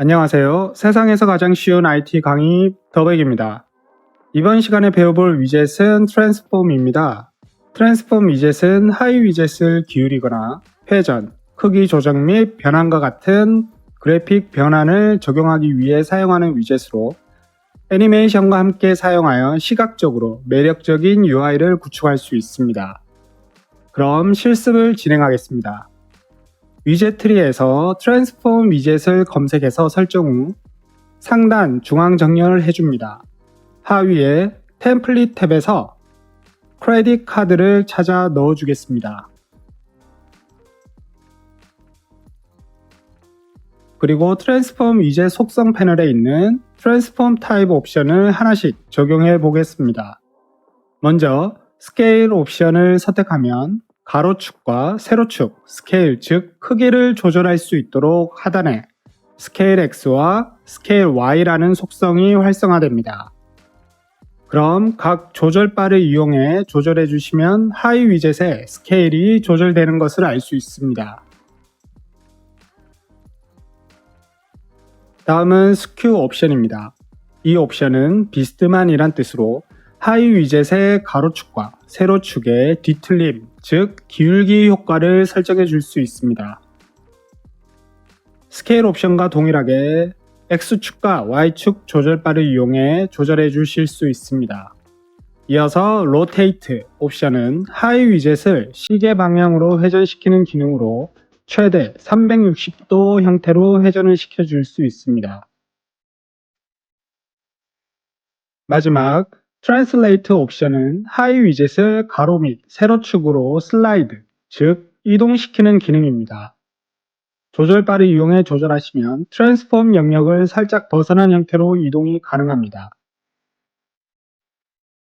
안녕하세요. 세상에서 가장 쉬운 IT 강의 더백입니다. 이번 시간에 배워볼 위젯은 트랜스폼입니다. 트랜스폼 위젯은 하이 위젯을 기울이거나 회전, 크기 조정 및 변환과 같은 그래픽 변환을 적용하기 위해 사용하는 위젯으로 애니메이션과 함께 사용하여 시각적으로 매력적인 UI를 구축할 수 있습니다. 그럼 실습을 진행하겠습니다. 위젯 트리에서 트랜스폼 위젯을 검색해서 설정 후 상단 중앙 정렬을 해줍니다. 하위에 템플릿 탭에서 크레딧 카드를 찾아 넣어주겠습니다. 그리고 트랜스폼 위젯 속성 패널에 있는 트랜스폼 타입 옵션을 하나씩 적용해 보겠습니다. 먼저 스케일 옵션을 선택하면 가로축과 세로축, 스케일 즉 크기를 조절할 수 있도록 하단에 스케일 X와 스케일 Y라는 속성이 활성화됩니다. 그럼 각 조절바를 이용해 조절해 주시면 하이 위젯의 스케일이 조절되는 것을 알 수 있습니다. 다음은 스큐 옵션입니다. 이 옵션은 비스듬한이란 뜻으로 하이 위젯의 가로축과 세로축의 뒤틀림, 즉 기울기 효과를 설정해 줄 수 있습니다. 스케일 옵션과 동일하게 X축과 Y축 조절바를 이용해 조절해 주실 수 있습니다. 이어서 로테이트 옵션은 하이 위젯을 시계 방향으로 회전시키는 기능으로 최대 360도 형태로 회전을 시켜 줄 수 있습니다. 마지막 트랜슬레이트 옵션은 하이 위젯을 가로 및 세로 축으로 슬라이드, 즉 이동시키는 기능입니다. 조절바를 이용해 조절하시면 트랜스폼 영역을 살짝 벗어난 형태로 이동이 가능합니다.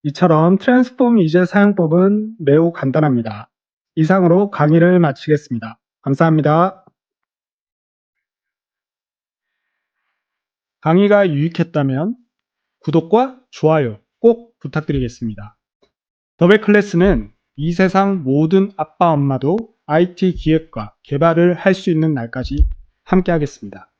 이처럼 트랜스폼 위젯 사용법은 매우 간단합니다. 이상으로 강의를 마치겠습니다. 감사합니다. 강의가 유익했다면 구독과 좋아요 꼭 부탁드리겠습니다. 더베 클래스는 이 세상 모든 아빠 엄마도 IT 기획과 개발을 할 수 있는 날까지 함께 하겠습니다.